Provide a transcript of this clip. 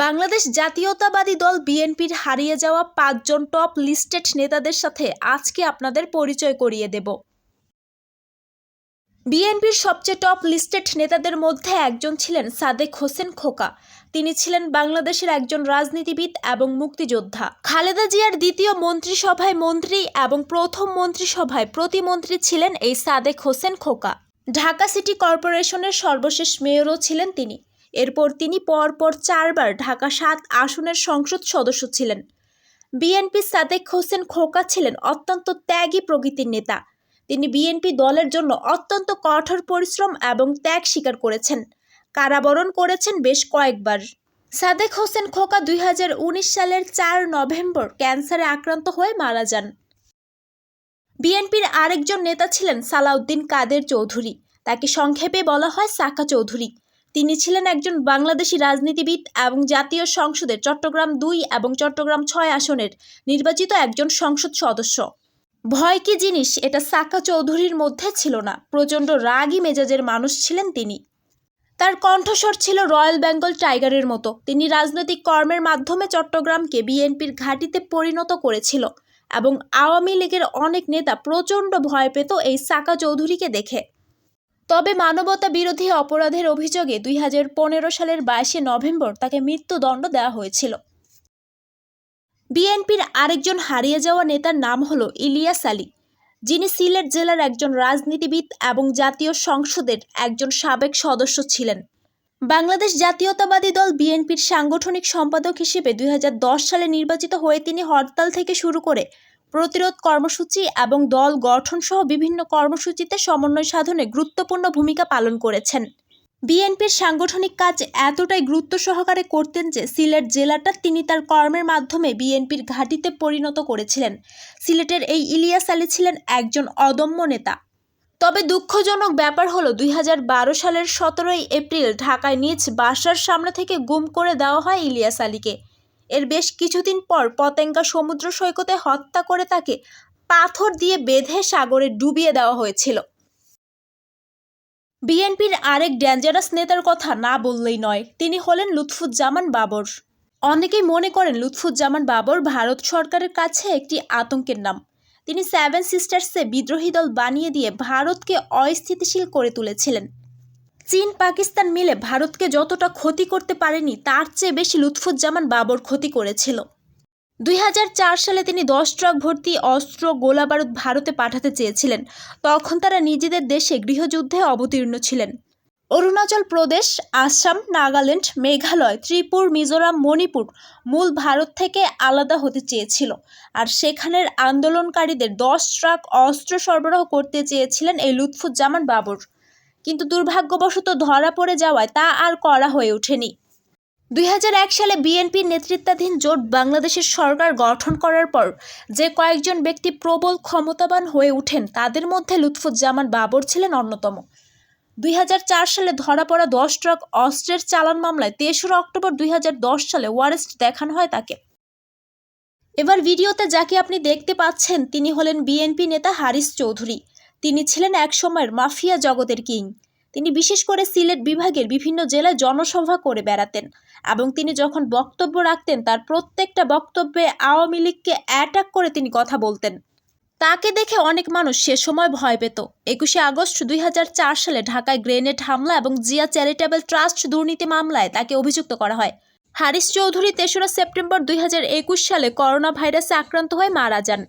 বাংলাদেশ জাতীয়তাবাদী দল বিএনপির হারিয়ে যাওয়া পাঁচজন টপ লিস্টেড নেতাদের সাথে আজকে আপনাদের পরিচয় করিয়ে দেব। বিএনপির সবচেয়ে টপ লিস্টেড নেতাদের মধ্যে একজন ছিলেন সাদেক হোসেন খোকা। তিনি ছিলেন বাংলাদেশের একজন রাজনীতিবিদ এবং মুক্তিযোদ্ধা। খালেদা জিয়ার দ্বিতীয় মন্ত্রিসভায় মন্ত্রী এবং প্রথম মন্ত্রিসভায় প্রতিমন্ত্রী ছিলেন এই সাদেক হোসেন খোকা। ঢাকা সিটি কর্পোরেশনের সর্বশেষ মেয়রও ছিলেন তিনি। এরপর তিনি পরপর চারবার ঢাকা সাত আসনের সংসদ সদস্য ছিলেন। বিএনপি সাদেক হোসেন খোকা ছিলেন অত্যন্ত ত্যাগী প্রকৃতির নেতা। তিনি বিএনপি দলের জন্য অত্যন্ত কঠোর পরিশ্রম এবং ত্যাগ স্বীকার করেছেন। কারাবরণ করেছেন বেশ কয়েকবার। সাদেক হোসেন খোকা দুই হাজার উনিশ সালের চার নভেম্বর ক্যান্সারে আক্রান্ত হয়ে মারা যান। বিএনপির আরেকজন নেতা ছিলেন সালাউদ্দিন কাদের চৌধুরী। তাকে সংক্ষেপে বলা হয় সাকা চৌধুরী। তিনি ছিলেন একজন বাংলাদেশি রাজনীতিবিদ এবং জাতীয় সংসদের চট্টগ্রাম দুই এবং চট্টগ্রাম ছয় আসনের নির্বাচিত একজন সংসদ সদস্য। ভয় কি জিনিস? এটা সাকা চৌধুরীর মধ্যে ছিল না। প্রচণ্ড রাগী মেজাজের মানুষ ছিলেন তিনি। তার কণ্ঠস্বর ছিল রয়্যাল বেঙ্গল টাইগারের মতো। তিনি রাজনৈতিক কর্মের মাধ্যমে চট্টগ্রামকে বিএনপির ঘাঁটিতে পরিণত করেছিল এবং আওয়ামী লীগের অনেক নেতা প্রচণ্ড ভয় পেত এই সাকা চৌধুরীকে দেখে। তবে মানবতা বিরোধী অপরাধের অভিযোগে দুই হাজার পনেরো সালের বাইশে নভেম্বর তাকে মৃত্যুদণ্ড দেওয়া হয়েছিল। বিএনপির আরেকজন হারিয়ে যাওয়া নেতার নাম হল ইলিয়াস আলী, যিনি সিলেট জেলার একজন রাজনীতিবিদ এবং জাতীয় সংসদের একজন সাবেক সদস্য ছিলেন। বাংলাদেশ জাতীয়তাবাদী দল বিএনপির সাংগঠনিক সম্পাদক হিসেবে দুই হাজার দশ সালে নির্বাচিত হয়ে তিনি হরতাল থেকে শুরু করে প্রতিরোধ কর্মসূচি এবং দল গঠন সহ বিভিন্ন কর্মসূচিতে সমন্বয় সাধনে গুরুত্বপূর্ণ ভূমিকা পালন করেছেন। বিএনপির সাংগঠনিক কাজ এতটাই গুরুত্ব সহকারে করতেন যে সিলেট জেলাটা তিনি তার কর্মের মাধ্যমে বিএনপির ঘাঁটিতে পরিণত করেছিলেন। সিলেটের এই ইলিয়াস আলী ছিলেন একজন অদম্য নেতা। তবে দুঃখজনক ব্যাপার হলো, দুই হাজার বারো সালের সতেরোই এপ্রিল ঢাকায় নিজ বাসার সামনে থেকে গুম করে দেওয়া হয় ইলিয়াস আলীকে। এর বেশ কিছুদিন পর পতেঙ্গা সমুদ্র সৈকতে হত্যা করে তাকে পাথর দিয়ে বেঁধে সাগরে ডুবিয়ে দেওয়া হয়েছিল। বিএনপির আরেক ডেঞ্জারাস নেতার কথা না বললেই নয়, তিনি হলেন লুৎফুজ্জামান বাবর। অনেকেই মনে করেন লুৎফুজ্জামান বাবর ভারত সরকারের কাছে একটি আতঙ্কের নাম। তিনি সেভেন সিস্টার্সে বিদ্রোহী দল বানিয়ে দিয়ে ভারতকে অস্থিতিশীল করে তুলেছিলেন। চীন পাকিস্তান মিলে ভারতকে যতটা ক্ষতি করতে পারেনি, তার চেয়ে বেশি লুৎফুজ্জামান বাবর ক্ষতি করেছিল। দুই হাজার চার সালে তিনি দশ ট্রাক ভর্তি অস্ত্র গোলাবারুদ ভারতে পাঠাতে চেয়েছিলেন। তখন তারা নিজেদের দেশে গৃহযুদ্ধে অবতীর্ণ ছিলেন। অরুণাচল প্রদেশ, আসাম, নাগাল্যান্ড, মেঘালয়, ত্রিপুর, মিজোরাম, মণিপুর মূল ভারত থেকে আলাদা হতে চেয়েছিল। আর সেখানের আন্দোলনকারীদের দশ ট্রাক অস্ত্র সরবরাহ করতে চেয়েছিলেন এই লুৎফুজ্জামান বাবর। কিন্তু দুর্ভাগ্যবশত ধরা পড়ে যাওয়ায় তা আর করা হয়ে ওঠেনি। দুই হাজার এক সালে বিএনপির নেতৃত্বাধীন জোট বাংলাদেশের সরকার গঠন করার পর যে কয়েকজন ব্যক্তি প্রবল ক্ষমতাবান হয়ে ওঠেন, তাদের মধ্যে লুৎফুজ্জামান বাবর ছিলেন অন্যতম। দুই হাজার চার সালে ধরা পড়া দশ ট্রাক অস্ত্রের চালান মামলায় তেসরা অক্টোবর দুই হাজার দশ সালে ওয়ারেস্ট দেখানো হয় তাকে। এবার ভিডিওতে যাকে আপনি দেখতে পাচ্ছেন, তিনি হলেন বিএনপি নেতা হারিস চৌধুরী। তিনি ছিলেন একসময়ের মাফিয়া জগতের কিং। তিনি বিশেষ করে সিলেট বিভাগের বিভিন্ন জেলায় জনসভা করে বেড়াতেন এবং তিনি যখন বক্তব্য রাখতেন, তার প্রত্যেকটা বক্তব্যে আওয়ামী লীগকে অ্যাটাক করে তিনি কথা বলতেন। তাকে দেখে অনেক মানুষ সে সময় ভয় পেত। একুশে আগস্ট দুই হাজার চার সালে ঢাকায় গ্রেনেড হামলা এবং জিয়া চ্যারিটেবল ট্রাস্ট দুর্নীতি মামলায় তাকে অভিযুক্ত করা হয়। হারিস চৌধুরী তেসরা সেপ্টেম্বর দুই হাজার একুশ সালে করোনা ভাইরাসে আক্রান্ত হয়ে মারা যান।